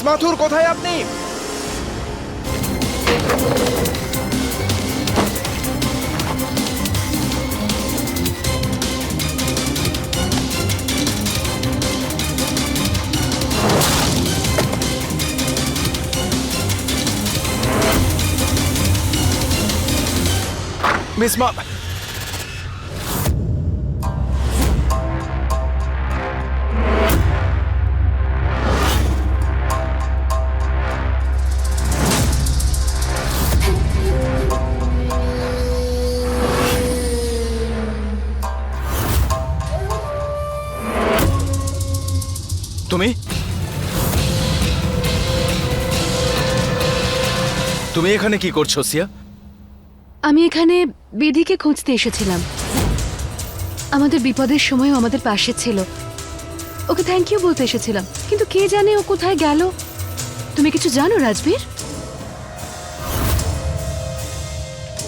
Miss মাথুর কোথায় আপনি? Miss মা তুমি এখানে কি করছ সিয়া? আমি এখানে বিধিকে খুঁজতে এসেছিলাম। আমাদের বিপদের সময়ও আমাদের পাশে ছিল। ওকে থ্যাংক ইউ বলতে এসেছিলাম। কিন্তু কে জানে ও কোথায় গেল? তুমি কিছু জানো রাজবীর?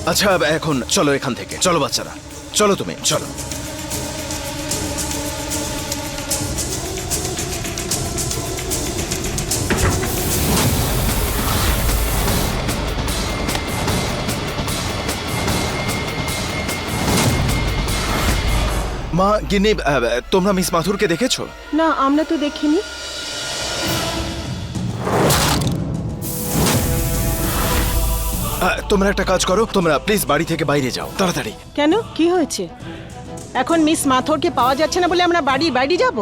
আচ্ছা এখন চলো এখান থেকে। চলো বাচ্চারা। চলো তুমি চলো। মা গিন্নি তোমরা মিস মাথুরকে দেখেছ? না আমরা তো দেখিনি। তোমরা একটা কাজ করো তোমরা প্লিজ বাড়ি থেকে বাইরে যাও তাড়াতাড়ি। কেন? কি হয়েছে? এখন মিস মাথরকে পাওয়া যাচ্ছে না বলে আমরা বাড়ি বাইরে যাব?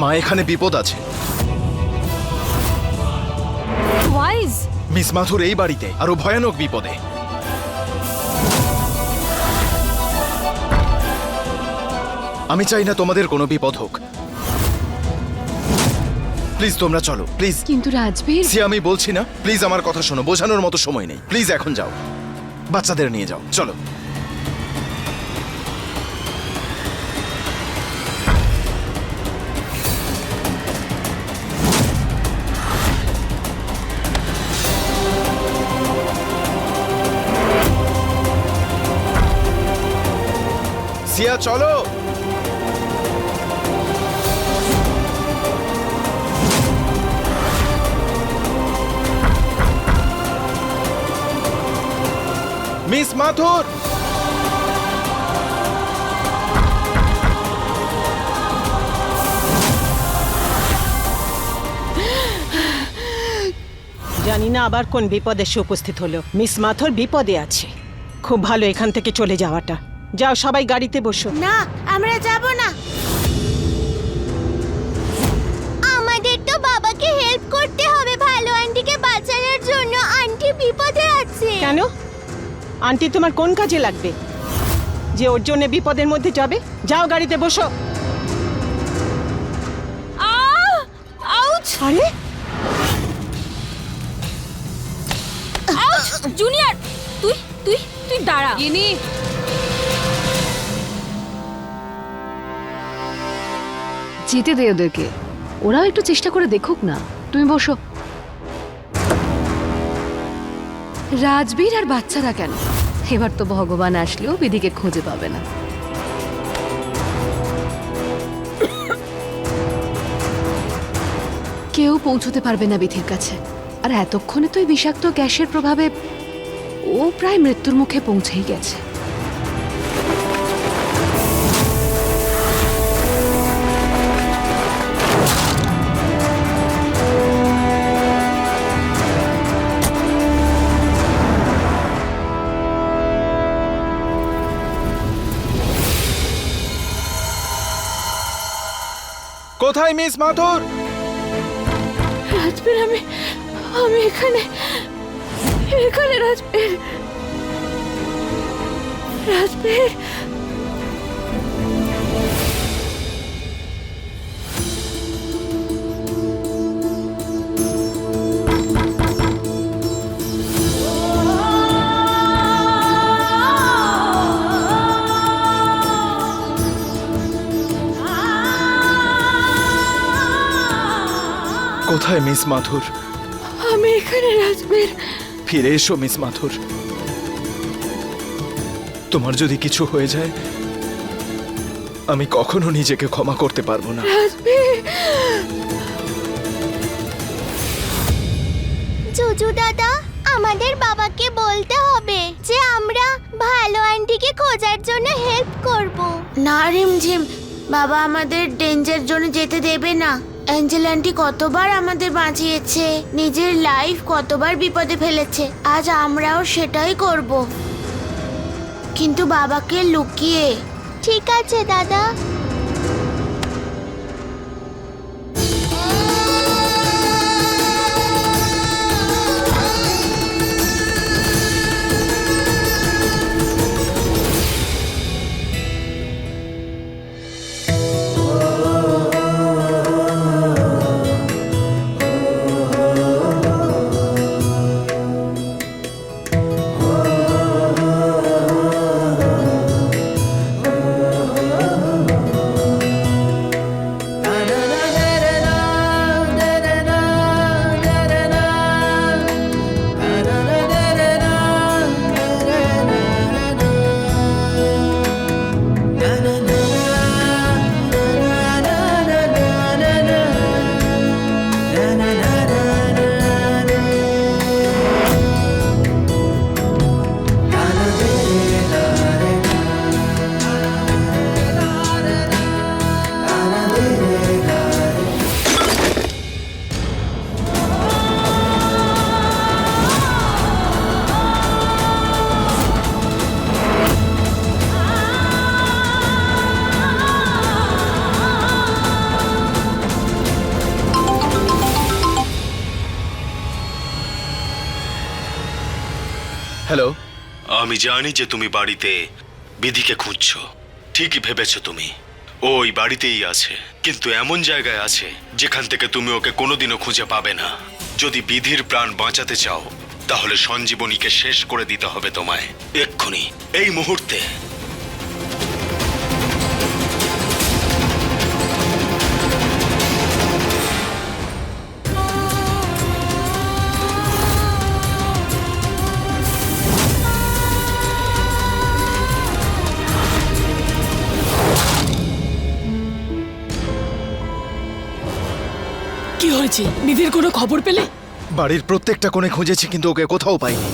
মা এখানে বিপদ আছে। মিস মাথুর এই বাড়িতে আরও ভয়ানক বিপদে। আমি চাই না তোমাদের কোনো বিপদ হোক। প্লিজ তোমরা চলো প্লিজ। কিন্তু রাজবীর। সি আমি বলছি না প্লিজ আমার কথা শোনো বোঝানোর মতো সময় নেই। প্লিজ এখন যাও। বাচ্চাদের নিয়ে যাও চলো। সিয়া চলো। মিস মাথুর। জানি না আবার কোন বিপদে সে উপস্থিত হলো। মিস মাথর বিপদে আছে। খুব ভালো এখান থেকে চলে যাওয়াটা। যাও সবাই গাড়িতে বসো। না আমরা যাব না। আমাদের তো বাবাকে হেল্প করতে হবে ভালো আন্টিকে বাঁচানোর জন্য। আন্টি বিপদে আছে। কেন? আন্টি তোমার কোন কাজে লাগবে? যে ওর জন্য বিপদের মধ্যে যাবে? যাও গাড়িতে বসো। আরে! জুনিয়র! তুই তুই তুই দাঁড়া। ইনি যেতে দে ওদেরকে। ওরাও একটু চেষ্টা করে দেখুক না। তুমি বসো। রাজবীর আর বাচ্চারা কেন? এবার তো ভগবান আসলেও বিধিকে খুঁজে পাবে না। কেউ পৌঁছতে পারবে না বিধির কাছে। আর এতক্ষণে তো এই বিষাক্ত গ্যাসের প্রভাবে ও প্রায় মৃত্যুর মুখে পৌঁছেই গেছে। কোথায় মিস মাথুর? রাজবীর আমি আমি এখানে এখানে রাজবীর। রাজবীর কোথায় মিস মাথুর? আমি এখানে রাজবীর। ফিরে এসো মিস মাথুর। তোমার যদি কিছু হয়ে যায় আমি কখনো নিজেকে ক্ষমা করতে পারব না। জুজু দাদা আমাদের বাবাকে বলতে হবে যে আমরা ভালো আন্টিকে খোঁজার জন্য হেল্প করব। না রিমঝিম বাবা আমাদের ডেঞ্জার জোনে যেতে দেবে না। অ্যাঞ্জেল আন্টি কতবার আমাদের বাঁচিয়েছে, নিজের লাইফ কতবার বিপদে ফেলেছে, আজ আমরাও সেটাই করব। কিন্তু বাবাকে লুকিয়ে। ঠিক আছে, দাদা। আমি জানি যে তুমি বাড়িতে বিধিকে খুঁজছ। ঠিকই ভেবেছ তুমি। ও ওই বাড়িতেই আছে, কিন্তু এমন জায়গায় আছে যেখান থেকে তুমি ওকে কোনোদিনও খুঁজে পাবে না। যদি বিধির প্রাণ বাঁচাতে চাও, তাহলে সঞ্জীবনীকে শেষ করে দিতে হবে তোমায়। এক্ষুনি, এই মুহূর্তে। হয়েছে? নিধির কোনো খবর পেলে? বাড়ির প্রত্যেকটা কোণে খুঁজেছি কিন্তু ওকে কোথাও পাইনি।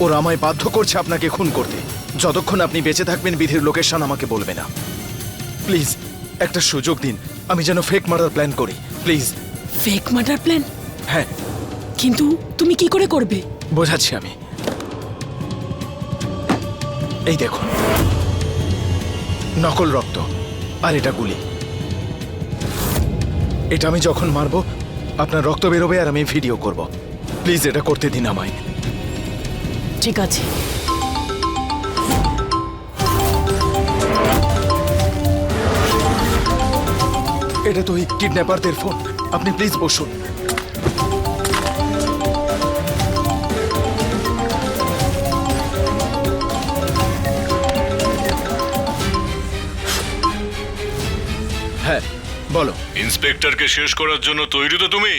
ওরা আমায় বাধ্য করছে আপনাকে খুন করতে। যতক্ষণ আপনি বেঁচে থাকবেন বিধির লোকেশন আমাকে বলবে না। প্লিজ একটা সুযোগ দিন। আমি যেন ফেক মার্ডার প্ল্যান করি। প্লিজ। ফেক মার্ডার প্ল্যান হ্যাঁ। কিন্তু তুমি কি করে করবে? বোঝাচ্ছি আমি। এই দেখুন। নকল রক্ত। আর এটা গুলি। এটা আমি যখন মারবো আপনার রক্ত বেরোবে আর আমি ভিডিও করব। প্লিজ এটা করতে দিন আমায়। ঠিক আছে। এটা তো ওই কিডন্যাপারদের ফোন আপনি প্লিজ বসুন। হ্যাঁ বলো। ইন্সপেক্টরকে শেষ করার জন্য তৈরি তো তুমি?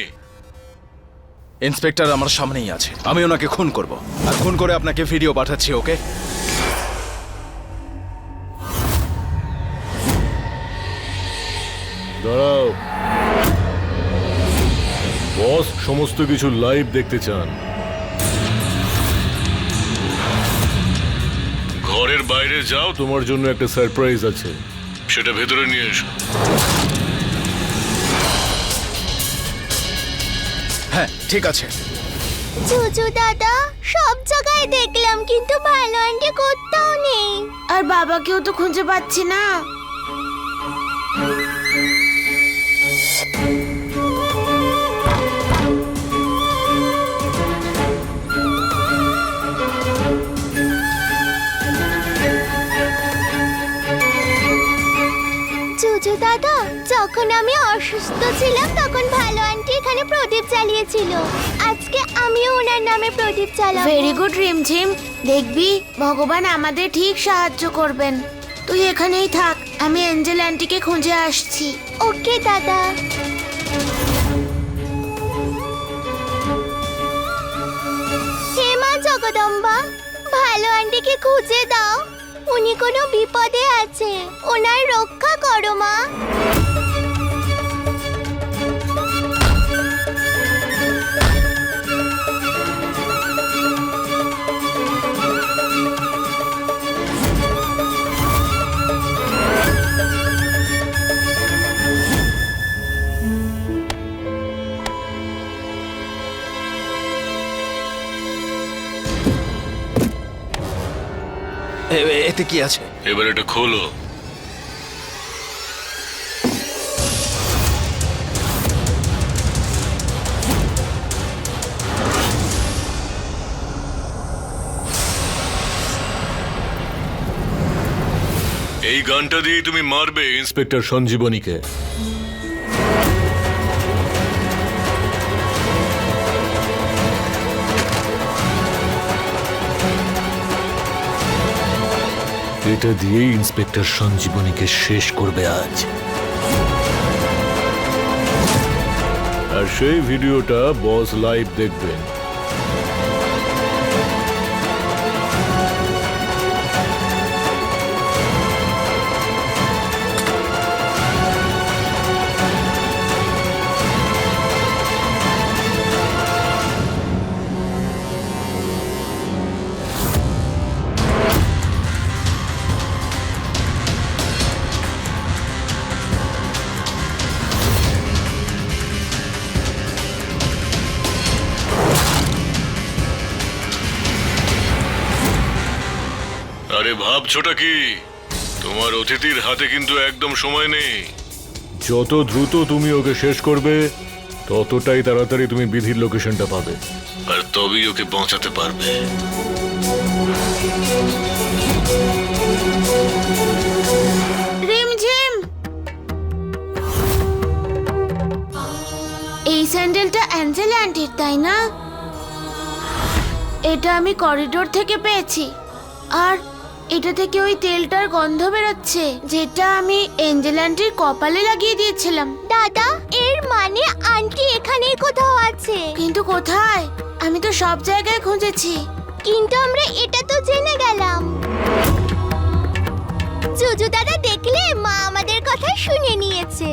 ইন্সপেক্টর আমার সামনেই আছে। আমি ওনাকে খুন করব। আর খুন করে আপনাকে ভিডিও পাঠাচ্ছি ওকে? দাঁড়াও। বস সমস্ত কিছু লাইভ দেখতে চান। ঘরের বাইরে যাও। তোমার জন্য একটা সারপ্রাইজ আছে। সেটা ভেতরে নিয়ে এসো। ঠিক আছে। জুজু দাদা সব জায়গায় দেখলাম কিন্তু ভালো আন্টি কোথাও নেই। আর বাবাকেও তো খুঁজে পাচ্ছি না। জুজু দাদা যখন আমি অসুস্থ ছিলাম তখন ভালো আন্টি এখানে প্রদীপ জ্বালিয়েছিল। আজকে আমিও ওনার নামে প্রদীপ জ্বালাবো। ভেরি গুড রিমঝিম দেখবি ভগবান আমাদের ঠিক সাহায্য করবেন। তুই এখানেই থাক আমি অ্যাঞ্জেল আন্টিকে খুঁজে আসছি। ওকে দাদা। হে মা জগদম্বা ভালো আন্টিকে খুঁজে দাও। উনি কোনো বিপদে আছে। ওনার রক্ষা করো মা। এতে কি আছে? এবার এটা খোলো। এই গানটা দিয়ে তুমি মারবে ইন্সপেক্টর সঞ্জীবনীকে। এটা দিয়েই ইন্সপেক্টর সঞ্জীবনীকে শেষ করবে আজ। আর সেই ভিডিওটা বস লাইভ দেখবেন। আরে ভাবছোটা কি? তোমার অতিথির হাতে কিন্তু একদম সময় নেই। যত দ্রুত তুমি ওকে শেষ করবে ততটাই তাড়াতাড়ি তুমি বিধির লোকেশনটা পাবে। আর তবেই ওকে বাঁচাতে পারবে। রিমঝিম এই স্যান্ডেলটা অ্যাঞ্জেলা আন্টির তাই না? এটা আমি করিডোর থেকে পেয়েছি। আর এটা থেকে ওই তেলটার গন্ধ বেরোচ্ছে যেটা আমি এঞ্জেল আন্টির কপালে লাগিয়ে দিয়েছিলাম। দাদা এর মানে আন্টি এখানেই কোথাও আছে। কিন্তু কোথায়? আমি তো সব জায়গায় খুঁজেছি। কিন্তু আমরা এটা তো জেনে গেলাম। জুজু দাদা দেখলে মা আমাদের কথা শুনে নিয়েছে।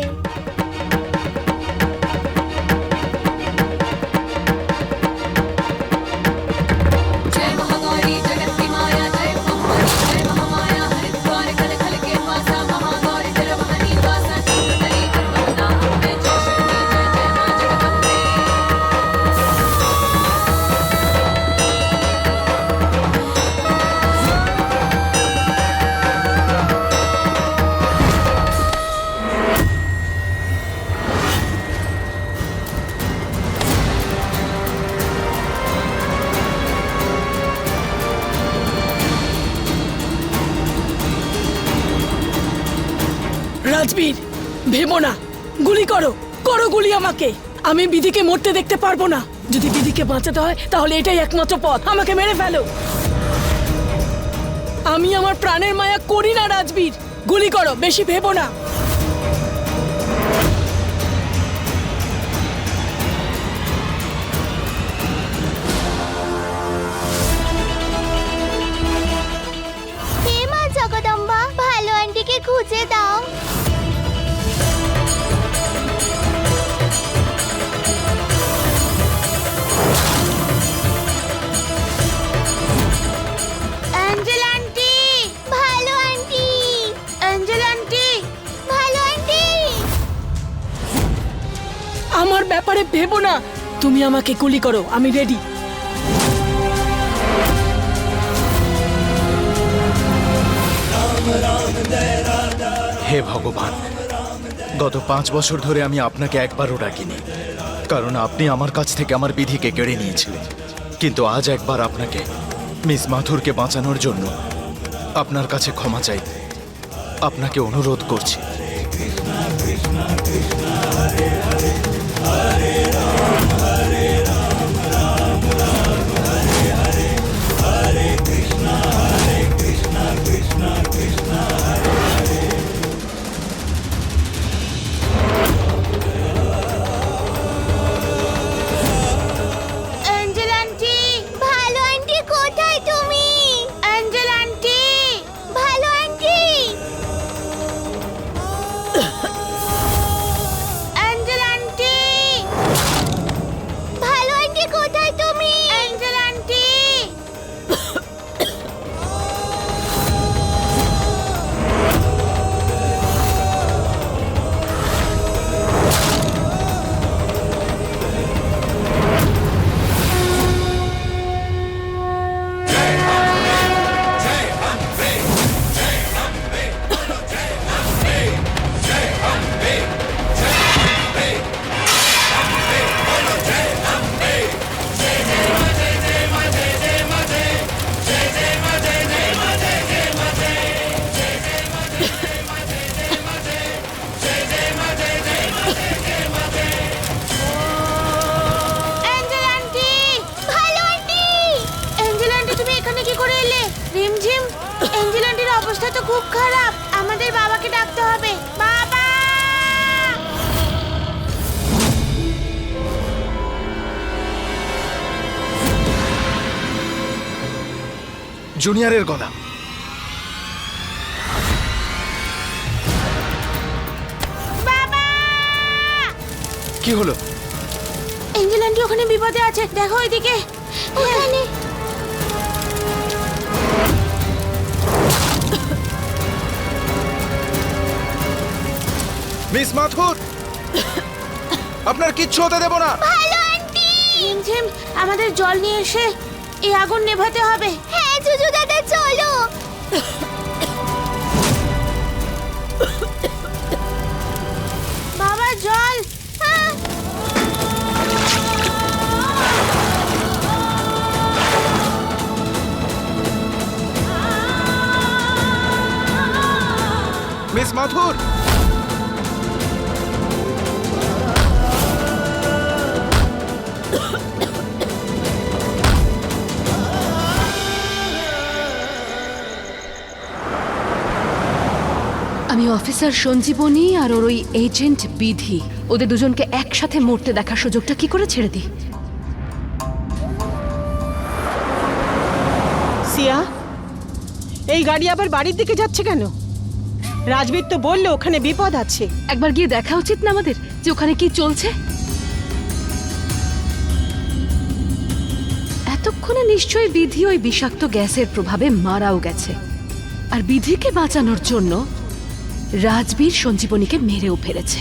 আমাকে। আমি বিধিকে মরতে দেখতে পারব না। যদি বিধিকে বাঁচাতে হয়, তাহলে এটাই একমাত্র পথ। আমাকে মেরে ফেলো। আমি আমার প্রাণের মায়া করি না, রাজবীর। গুলি করো, বেশি ভেবো না। খুঁজে দাও। ব্যাপারে ভেবো না। তুমি আমাকে গুলি করো, আমি রেডি হে ভগবান, গত পাঁচ বছর ধরে আমি আপনাকে একবারও ডাকিনি, কারণ আপনি আমার কাছ থেকে আমার বিধিকে কেড়ে নিয়েছিলেন। কিন্তু আজ একবার আপনাকে, মিস মাথুরকে বাঁচানোর জন্য, আপনার কাছে ক্ষমা চাই। আপনাকে অনুরোধ করছি। हरे हरे हरे राम हरे জুনিয়রের গলা। কি হলো? এঞ্জেল আন্টি ওখানে বিপদে আছে। দেখো ওইদিকে ওখানে। মিস মাথুর আপনার কিচ্ছু হতে দেব না। ঝিমঝিম আমাদের জল নিয়ে এসে এই আগুন নেভাতে হবে। মিস মাথুর। আমি অফিসার সঞ্জীবনী আর ওর ওই এজেন্ট বিধি। ওদের দুজনকে একসাথে মরতে দেখার সুযোগটা কি করে ছেড়ে দিই? সিয়া এই গাড়ি আবার বাড়ির দিকে যাচ্ছে কেন? রাজবীর তো বলল ওখানে বিপদ আছে। একবার গিয়ে দেখা উচিত না আমাদের যে ওখানে কি চলছে। এতক্ষণে নিশ্চয়ই বিধি ওই বিষাক্ত গ্যাসের প্রভাবে মারাও গেছে। আর বিধিকে বাঁচানোর জন্য রাজবীর সঞ্জীবনীকে মেরেও ফেলেছে।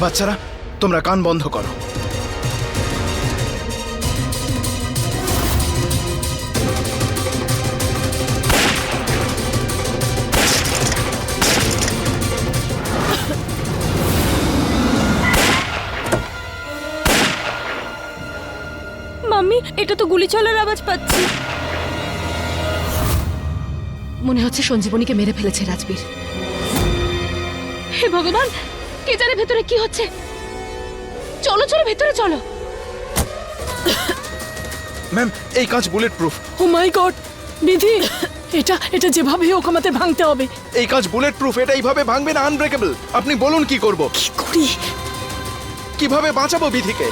বাচ্চারা তোমরা কান বন্ধ করো। গুলি চলার আওয়াজ পাচ্ছি। মনে হচ্ছে সঞ্জীবনীকে মেরে ফেলেছে রাজবীর। হে ভগবান কে জানে ভেতরে কি হচ্ছে? চলো চলো ভেতরে চলো। ম্যাম এই কাঁচ bulletproof oh my god বিধি এটা এটা যেভাবে হোক আমাদের ভাঙতে হবে। এই কাঁচ বুলেট প্রুফ এটা এইভাবে ভাঙবে না আনব্রেকেবল আপনি বলুন কি করব? কি করি? কীভাবে বাঁচাবো বিধিকে?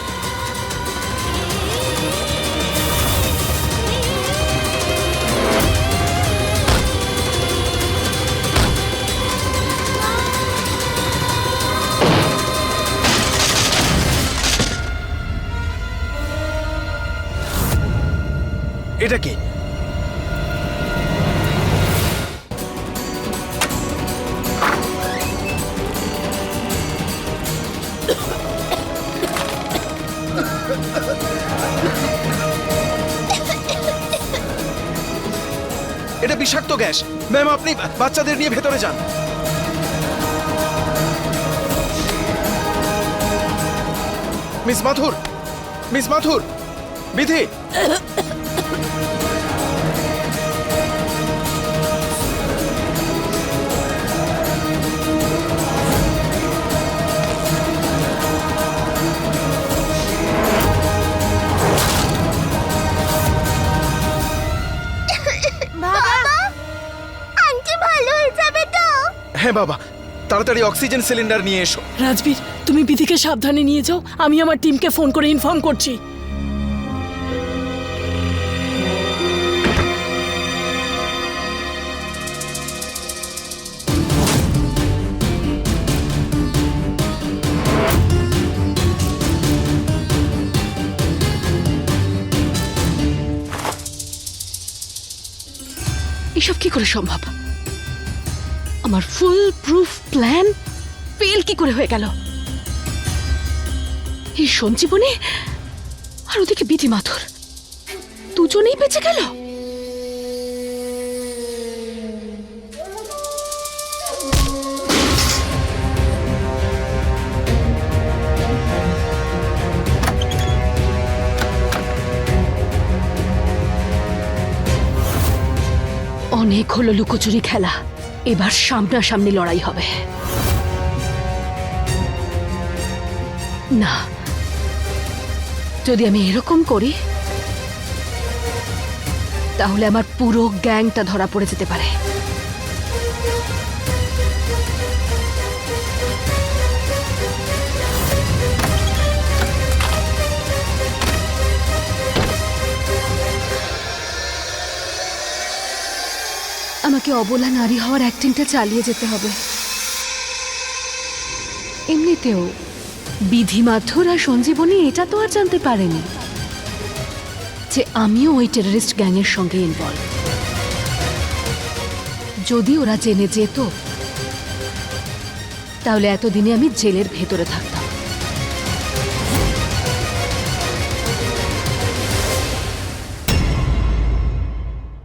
এটা কি? এটা বিষাক্ত গ্যাস। ম্যাম, আপনি বাচ্চাদের নিয়ে ভেতরে যান। মিস মাথুর মিস মাথুর, বিধি। হ্যাঁ বাবা। তাড়াতাড়ি অক্সিজেন সিলিন্ডার নিয়ে এসো। রাজবীর, তুমি বিধিকে সাবধানে নিয়ে যাও। আমি আমার টিমকে ফোন করে ইনফর্ম করছি। এসব কি করে সম্ভব? আমার ফুল প্রুফ প্ল্যান ফেল কি করে হয়ে গেল? এই সঞ্জীবনী আর ওদিকে বিধি মাথুর দুজনেই বেঁচে গেল? অনেক হলো লুকোচুরি খেলা। এবার সামনাসামনি লড়াই হবে। না, যদি আমি এরকম করি, তাহলে আমার পুরো গ্যাংটা ধরা পড়ে যেতে পারে। আমাকে অবলা নারী হওয়ার অ্যাক্টিংটা চালিয়ে যেতে হবে। এমনিতেও বিধি মাথুর আর সঞ্জীবনী এটা তো আর জানতে পারেনি যে আমিও ওই টেররিস্ট গ্যাংয়ের সঙ্গে ইনভলভ যদি ওরা জেনে যেত, তাহলে এতদিনে আমি জেলের ভেতরে থাকতাম।